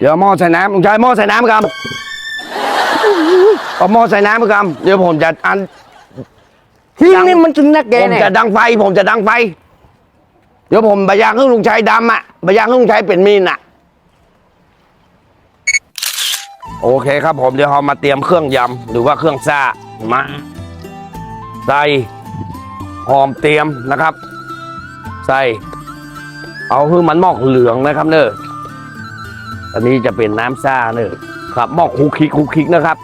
เดี๋ยวหม้อใส่น้ำลุงชายหม้อใส่น้ำครับเอาหม้อใส่น้ำครับเดี๋ยวผมจะอันที่นี่มันถึงนักแกผมเนี่ยจะดังไฟ ผมจะดังไฟ เดี๋ยวผมบะยางให้ลุงชายดำอะบะยางให้ลุงชายเป็นมีนอะ โอเคครับผมเดี๋ยวเรามาเตรียมเครื่องยำหรือว่าเครื่องซ่ามาใส่หอมเตรียมนะครับ ใส่ เอาคือมันหมอกเหลืองนะครับเนอะ อันนี้จะเป็นน้ำซ่าเนอะครับหม้อคูคิกคูคิกนะครับ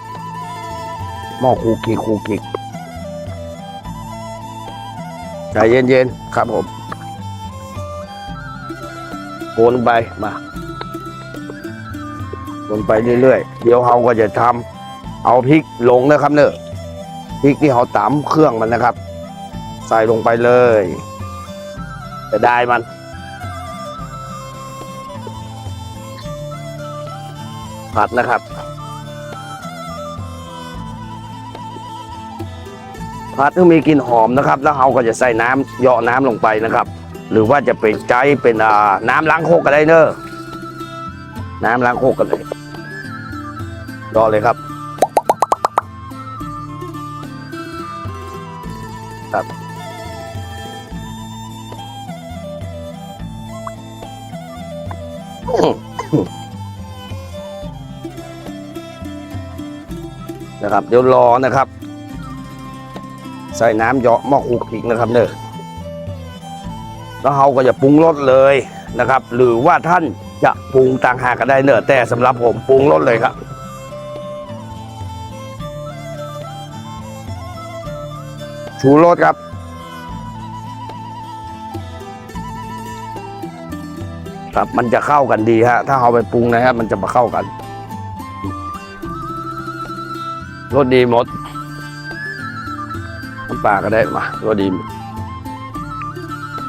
หม้อคูคิกคูคิกใจเย็นๆครับผมโอนไปมาโอนไปเรื่อยๆเดี๋ยวเราก็จะทำเอาพริกลงนะครับเนอะพริกที่เราตำเครื่องมันนะครับ ใส่ลงไปเลยจะได้มัน ผัดนะครับ ผัดให้มีกลิ่นหอมนะครับ แล้วเราก็จะใส่น้ำเหยาะน้ำลงไปนะครับ หรือว่าจะเป็นใจเป็นน้ำล้างโคกก็ได้เนอะน้ำล้างโคกกันเลยรอเลยครับ ครับ นะครับ เดี๋ยวรอนะครับ ใส่น้ำเยาะหม้อคุกอีกนะครับเนอะแล้วเราก็จะปรุงรสเลยนะครับ หรือว่าท่านจะปรุงต่างหากก็ได้เนอะแต่สำหรับผมปรุงรสเลยครับชูรสครับครับมันจะเข้ากันดีฮะ ถ้าเอาไปปรุงนะครับ มันจะมาเข้ากัน รสดีหมดน้ำปลาก็ได้มารสดี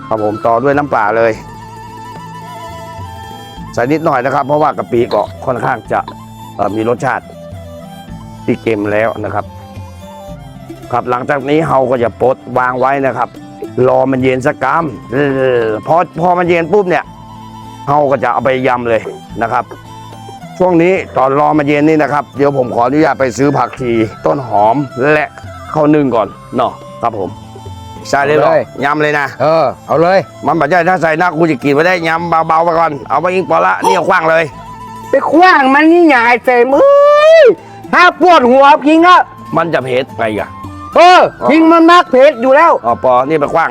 ครับผมต่อด้วยน้ำปลาเลยใส่นิดหน่อยนะครับ เพราะว่ากะปิก็ค่อนข้างจะมีรสชาติที่เค็มแล้วนะครับ ครับหลังจากนี้เราก็จะปลดวางไว้นะครับ รอมันเย็นสักกรัมพอพอมันเย็นปุ๊บเนี่ยเราก็จะเอาไปยำเลยนะครับ ช่วงนี้ตอนรอมาเย็นนี่นะครับ เดี๋ยวผมขออนุญาตไปซื้อผักชีต้นหอมและข้าวนึ่งก่อนเนาะครับผม ใส่เลยเหรอยำเลยนะ เออ เอาเลย มันปัจจัยถ้าใส่หน้ากูจะกินไม่ได้ยำเบาๆไปก่อน เอาไปอิงปอละนี่เอาคว้างเลย ไปคว้างมันนี่อย่าให้เสมเอ้ยถ้าปวดหัวพิงอะมันจะเผ็ดไปอะเออพิงมันมักเผ็ดอยู่แล้ว อ๋อปอนี่ไปคว้าง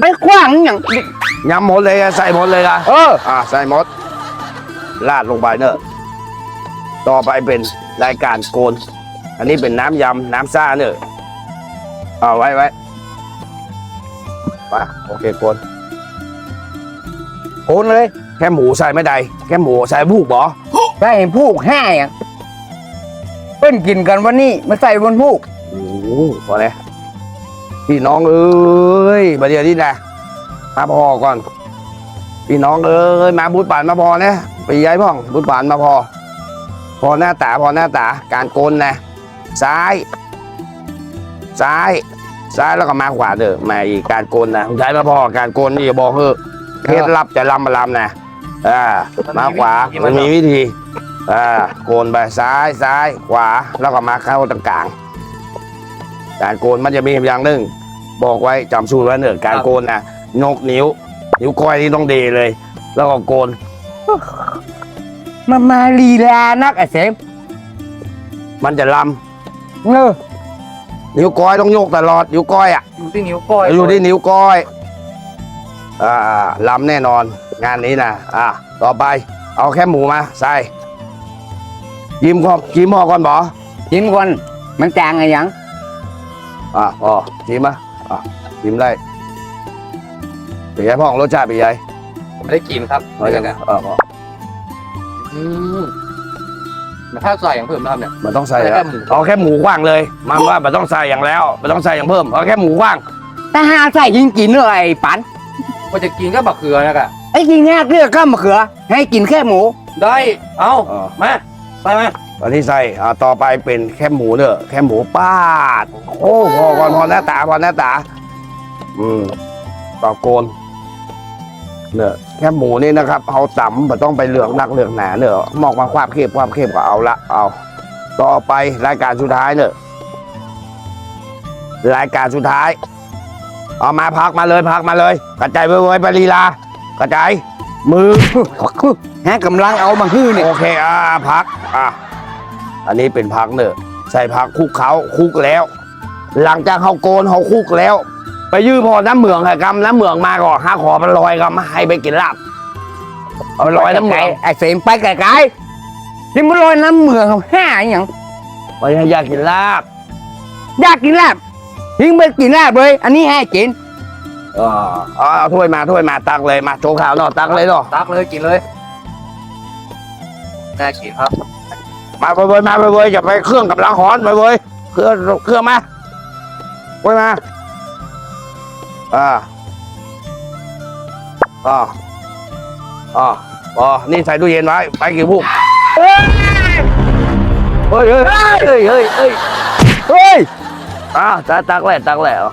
ไปคว้างอย่างยำหมดเลยอะใส่หมดเลยละเออ อ่าใส่หมดราดลงไปเนอะ ต่อไปเป็นรายการโกน อันนี้เป็นน้ำยำน้ำซ่าเนอะเอาไว้ไว้ไปโอเคโกนโคนเลย แค่หมูใส่ไม่ได้ แค่หมูใส่บุกบอได้เห็นผูกห้าอย่างเปิ้นกินกันวันนี้มาใส่บนผูกโอ้โหพอแล้วพี่น้องเอ้ยมาเดี๋ยวนี้นะมาพอก่อนพี่น้องเอ้ยมาบุญป่านมาพอนะไปย้ายพ่องบุญป่านมาพอ พอหน้าตาพอหน้าตาการโกนนะ ซ้าย ซ้าย ซ้ายแล้วก็มาขวาเด้อมาอีกการโกนนะใช้มาพอการโกนนี่อย่าบอกเฮ้อเคล็ดลับจะลำมาลำนะอ่ามาขวามันมีวิธีอ่าโกนไปซ้ายซ้ายขวาแล้วก็มาเข้าตรงกลาง การโกนมันจะมีอย่างหนึ่งบอกไว้จำสูตรไว้เนอะการโกนนะนกนิ้ว นิ้วก้อยนี่ต้องเดเลย แล้วก็โกน มามาลีลานักไอ้เสมมันจะลเออำนิ้วก้อยต้องโยกตลอดนิ้วก้อยอะอยู่ที่นิ้วก้อยอยู่ที่นิ้วก้อยอ่าลำแน่นอน งานนี้นะอ่าต่อไป เอาแค่หมูมาใส่ยิ้มก่อนจิ้มพอก่อนบอกินก่อนมันจางไงยังอ่าพอจิ้มมาอ่าจิ้มได้เป็นไงพ่องรสชาติเป็นไง ไม่ได้กินครับ เอาอย่างเนี้เออพอ อืมแต่ถ้าใส่อย่างเพิ่มนะครับเนี่ย มันต้องใส่ใส่อะแค่หมู เอาแค่หมูกว้างเลย มันว่ามันต้องใส่อย่างแล้วมันต้องใส่อย่างเพิ่มเอาแค่หมูกว้าง แต่หาใส่ยิงกินเลยไอ้ปันพอจะกินก็บักเขือนะครับไอ้กินแค่เลือกก็มะเขือ ให้กินแค่หมู ได้ เอาเออมาไปมาตอนที่ใส่อ่าต่อไปเป็นแค่หมูเนอะแค่หมูปาดโอ้พอก่อนพอหน้าตาพอหน้าตา อืมต่อโกน เนอแค่หมูนี่นะครับเอาต่ำไม่ต้องไปเหลืองนักเหลืองหนาเนอะมอกมาความเข้มความเข้มก็เอาละเอา ต่อไปรายการสุดท้ายเนอรายการสุดท้าย เอามาพักมาเลยพักมาเลย กระจายไว้ไว้ไปลีลากระจายมือแฮะกำลังเอามาฮื้อเนี่ยโอเคอ่าพักอะอันนี้เป็นพักเนอะใส่พักคุกเขาคุกแล้ว หลังจากเขาโกนเขาคุกแล้ว ไปยื้อพอน้ำเหมืองค่ะกำน้ำเหมืองมาก่อนห้าขอมันลอยกำให้ไปกินลาบเอาไปลอยน้ำเหมืองไอ้เสมไปไกลๆนี่มันลอยน้ำเมืองเขาห้าอหย่างไปให้อยากกินลาบอยากกินลาบทิ้งไปกินลาบเลย อันนี้ให้กินเออเอาเอาถ้วยมาถ้วยมาตักเลยมาโชว์ข่าวเนาะตักเลยเนาะตักเลยกินเลยน่ากินครับมาไปเว้ยมาไปเว้ยอย่าไปเครื่องกับลังหอนไปเว้ยเครื่องเครื่องมาไว้มา อ่าอ่าอ่าอ๋อนี่ใส่ตู้เย็นไว้ ไปกี่พวกเฮ้ย เฮ้ย เฮ้ย เฮ้ย เฮ้ย เฮ้ยเฮ้ยอ่าตักตักแหละตักแหละเอา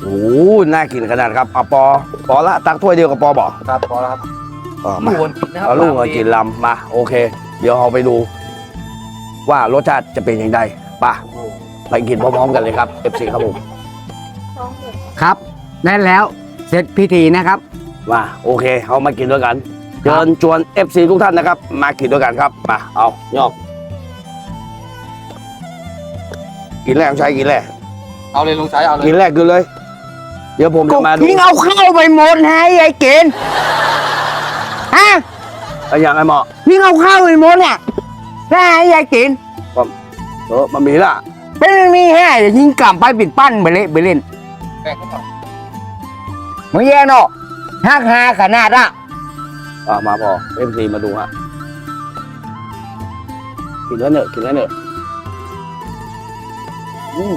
โอ้โหน่ากินขนาดครับเอาปอ ปอละตักถ้วยเดียวกับปอบอกครับพอแล้วครับเออลูมากคนกินนะครับเอาลูกมากินลำมา โอเค เดี๋ยวเราไปดู ว่ารสชาติจะเป็นยังไงป่ะ ไปกินพร้อมๆกันเลยครับเอฟซีครับผมครับนั่นแล้วเสร็จพิธีนะครับมาโอเคเอามากินด้วยกันเชิญชวนเอฟซีทุกท่านนะครับ มากินด้วยกันครับมาเอายอกกินแรกใช้กินแรกเอาเลยลุงใช้เอาเลยกินแรกกินเลย เดี๋ยวผมก็จะมาดูทิ้งเอาข้าวไปหมดให้ไอ้กินฮะเอาอย่างไอ้หมอทิ้งเอาข้าวไปหมดเนี่ยให้ไอ้กินเออมันมีละ เป็นเรื่องนี้แฮ่อย่าทิ้งกลับไปปิดปั้นไปเละไปเล่นแบ่งให้หน่อยมึงแย่เนาะฮักฮาขนาดอะอ่ามาพอเอฟซีมาดูฮะกินแล้วเนอะกินแล้วเนอะอืม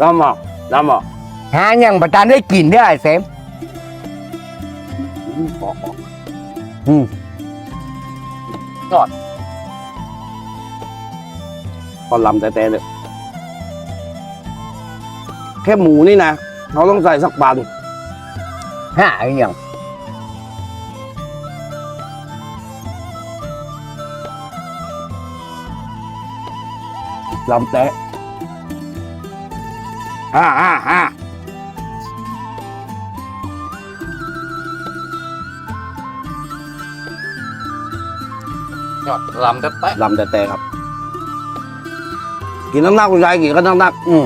น้ำหมอน้ำหมอหายังประทานได้กินได้ไอ้เสมอืมออกออกอืมพอ ลำแต่แต่เลยแค่หมูนี่นะเราต้องใส่สักปันหาอีกอย่างลำแต่ห้าห้าห้ายอดลำแต่แต่ลำแต่แต่ครับ กินน้ำหนักคุณยายกินก็น้ำหนักอืม